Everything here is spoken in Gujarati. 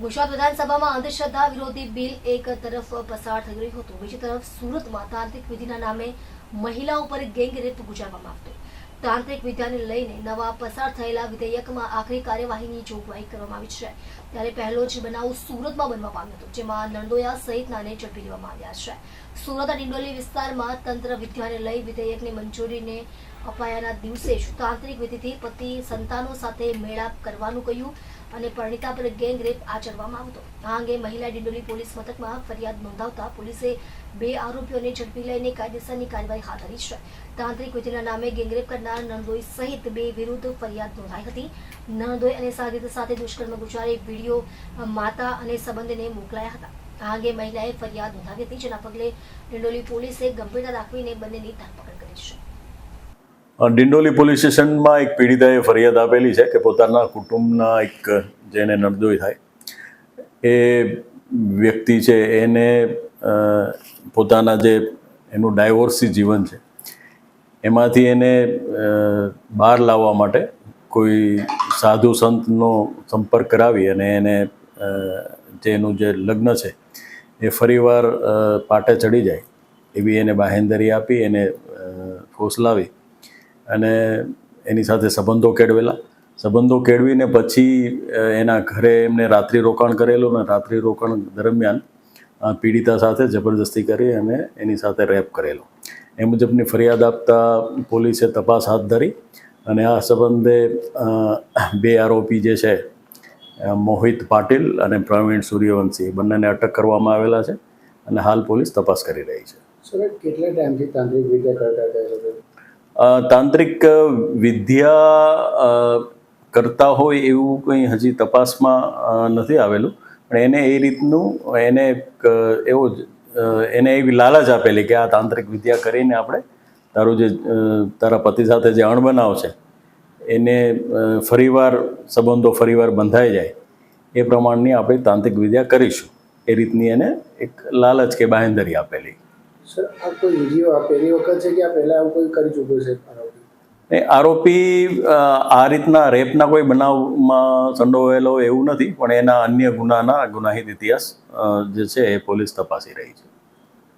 ગુજરાત વિધાનસભામાં અંધશ્રદ્ધા વિરોધી બિલ એક તરફ પસાર થઈ રહ્યું હતું. બીજી તરફ સુરતમાં તાંત્રિક વિધિના નામે મહિલા ઉપર ગેંગ ગુજારવામાં આવતો. તાંત્રિક વિદ્યાને લઈને નવા પસાર થયેલા વિધેયકમાં આખરી કાર્યવાહીની જોગવાઈ કરવામાં આવી છે. ત્યારે પહેલો જ બનાવ સુરતમાં બનવા પામ્યો હતો, જેમાં નંદોયા સહિતનાને ઝડપી લેવામાં આવ્યા છે. સુરત ડિંડોલી વિસ્તારમાં તંત્ર વિદ્યાને લઈ વિધેયકની મંજૂરીને અપાયાના દિવસે જ તાંત્રિક વિધિથી પતિ સંતાનો સાથે મેળાપ કરવાનું કહ્યું. અને પરણિતા પર ગેંગ રેપ આચરવામાં આવતો. આ અંગે મહિલા ડિંડોલી પોલીસ મથકમાં ફરિયાદ નોંધાવતા પોલીસે બે આરોપીઓને ઝડપી લઈને કાયદેસરની કાર્યવાહી હાથ ધરી છે. તાંત્રિક વિધિના નામે ગેંગરેપ કરનાર નંદોઈ સહિત બે વિરુદ્ધ ફરિયાદ નોંધાઈ હતી. નંદોઈ અને સાગરીત સાથે દુષ્કર્મ ગુજારી વીડિયો માતા અને સંબંધીને મોકલાયા હતા. આ અંગે મહિલાએ ફરિયાદ નોંધાવી હતી, જેના પગલે ડિંડોલી પોલીસે ગંભીરતા દાખવીને બંનેની ધરપકડ કરી છે. ડિંડોલી પોલીસ સ્ટેશનમાં એક પીડિતાએ ફરિયાદ આપેલી છે કે પોતાના કુટુંબના એક જેને નરદોઈ થાય, એ વ્યક્તિ છે, એને પોતાના જે એનું ડાયવોર્સી જીવન છે, એમાંથી એને બહાર લાવવા માટે કોઈ સાધુ સંતનો સંપર્ક કરાવી અને એને જે એનું જે લગ્ન છે, એ ફરીવાર પાટે ચડી જાય, એવી એને બાહેંધરી આપી, એને ફોસલાવી અને એની સાથે સંબંધો કેળવેલા. સંબંધો કેળવીને પછી એના ઘરે એમને રાત્રિ રોકાણ કરેલું અને રાત્રિ રોકાણ દરમિયાન પીડિતા સાથે જબરદસ્તી કરી અને એની સાથે રેપ કરેલો. એ મુજબની ફરિયાદ આપતા પોલીસે તપાસ હાથ ધરી અને આ સંબંધે બે આરોપી જે છે મોહિત પાટીલ અને પ્રવીણ સૂર્યવંશી બંનેને અટક કરવામાં આવેલા છે અને હાલ પોલીસ તપાસ કરી રહી છે. તાંત્રિક વિદ્યા કરતા હોય એવું કંઈ હજી તપાસમાં નથી આવેલું. પણ એને એ રીતનું, એને એવો જ એને એવી લાલચ આપેલી કે આ તાંત્રિક વિદ્યા કરીને આપણે તારું જે તારા પતિ સાથે જે અણબનાવ છે, એને ફરીવાર, સંબંધો ફરીવાર બંધાઈ જાય, એ પ્રમાણની આપણે તાંત્રિક વિદ્યા કરીશું. એ રીતની એને એક લાલચ કે બાહેંધરી આપેલી. સર, આ કોઈ વીડિયો આ પહેલી વખત છે કે આ પહેલા આવું કોઈ કરી ચૂક્યો છે આરોપી આ રીતના રેપના કોઈ બનાવમાં સંડોવાયેલો એવું નથી, પણ એના અન્ય ગુનાના ગુનાહિત ઇતિહાસ જે છે એ પોલીસ તપાસી રહી છે.